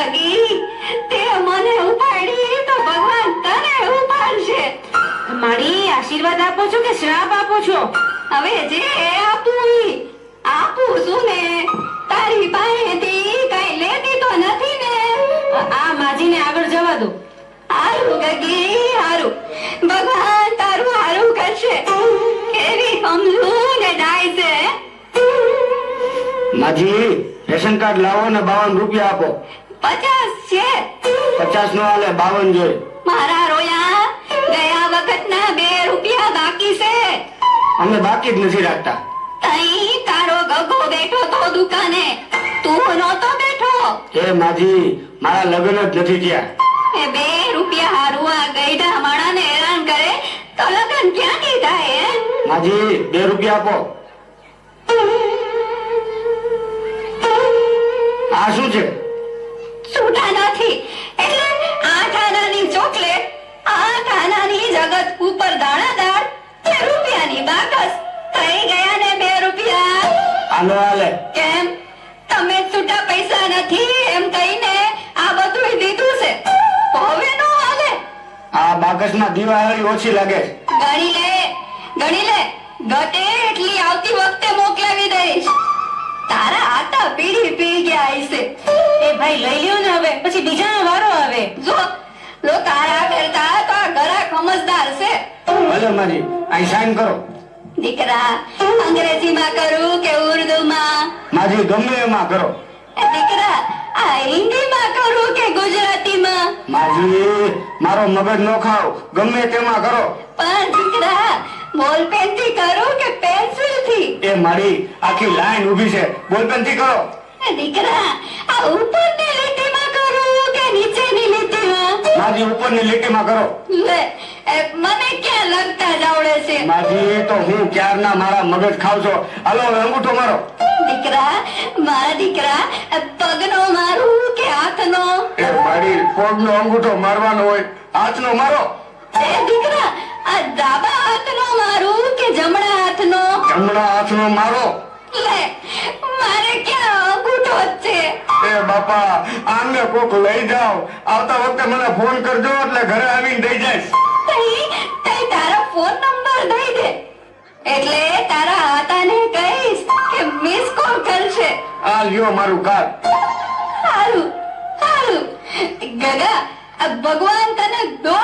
એ તે મને ઉપાડી તો ભગવાન તને ઉપાડશે. મારી આશીર્વાદ આપો છો કે શ્રાપ આપો છો? હવે જે આપું આપું છું ને. તારી પાસેથી કઈ લેતી તો નથી ને. આ માજીને આગળ જવા દો. હારું, ગગી, હારું. ભગવાન તારું હારું કરશે. કેવી સમજું ને ડાય છે. માજી, રેશન કાર્ડ લાવો ને બાવન રૂપિયા આપો. પચાસ છે. પચાસ નો હાલે બાવન જોઈએ. મારા રોયા ગયા વખતના બે રૂપિયા બાકી છે. અમે બાકી જ નથી રાખતા. તઈ તારો ગગો બેઠો તો દુકાને. તું નહોતો બેઠો. એ માજી મારા લગ્ન જ નથી થયા. એ બે રૂપિયા હારું આ ગઈઢા માણાને હેરાન કરે તો લગન ક્યાંથી થાય હે? માજી બે રૂપિયા આપો. આ શું છે? છૂટા નથી એટલે આઠ આનાની ચોકલેટ આઠ આનાની જગત ઉપર દાણાદાર તે રૂપિયાની બાકસ થઈ ગયા ને બે રૂપિયા. હાલો આલે કેમ? તમે છૂટા પૈસા નથી એમ કહીને આ બધું દીધું છે. હવે નો આલે આ બાકસમાં દિવાળી ઓછી લાગે ગણી લે ગણી લે. ઘટે એટલી આવતી વખતે મોકલાવી દઈશ. તારા આટા પીડી પી ગયા હશે એ ભાઈ લઈ લ્યો ને હવે પછી બીજાનો વારો આવે. જો લો તારા કરતા તો આ ગરા સમજદાર છે. ભલે મારી અહીં સાઈન કરો. દીકરા અંગ્રેજીમાં કરું કે ઉર્દુમાં? મારી ગમે એમાં કરો. દીકરા આ હિન્દીમાં કરું કે ગુજરાતીમાં? માજી મારો મગજ નો ખાવ ગમે તેમાં કરો. પણ દીકરા બોલપેનથી કરો કે પેન્સિલથી એ મારી આખી લાઈન ઊભી છે. બોલપેનથી કરો. દીકરા આ ઉપરની લીટી માં કરો કે નીચેની લીટીમાં? માજી લીધી માં કરો. લે મને ક્યાં લગતા જ આવડે છે? માજી તો હું ક્યારના મારા મગજ ખાવ છો. હાલો હવે અંગૂઠો મારો. દીકરા મારા દીકરા પગનો મારું કે હાથનો? એ મારી પગનો અંગૂઠો મારવાનો હોય. હાથનો મારો. એ દીકરા આ ડાબા હાથનો મારું કે જમણા હાથનો જમણા હાથનો મારો? લે મારે ક્યાં અંગૂઠો છે? એ બાપા આમને કોક લઈ જાવ આવતા વખતે મને ફોન કરજો એટલે ઘરે આવીને દઈ જઈશ. તઈ તઈ તારો ફોન નંબર દઈ દે. એટલે તારા હાથાને કહીશ કે મિસ કોલ કરશે. આ લ્યો મારું કાર્ડ સારું સારું ગગા ભગવાન તને કરશે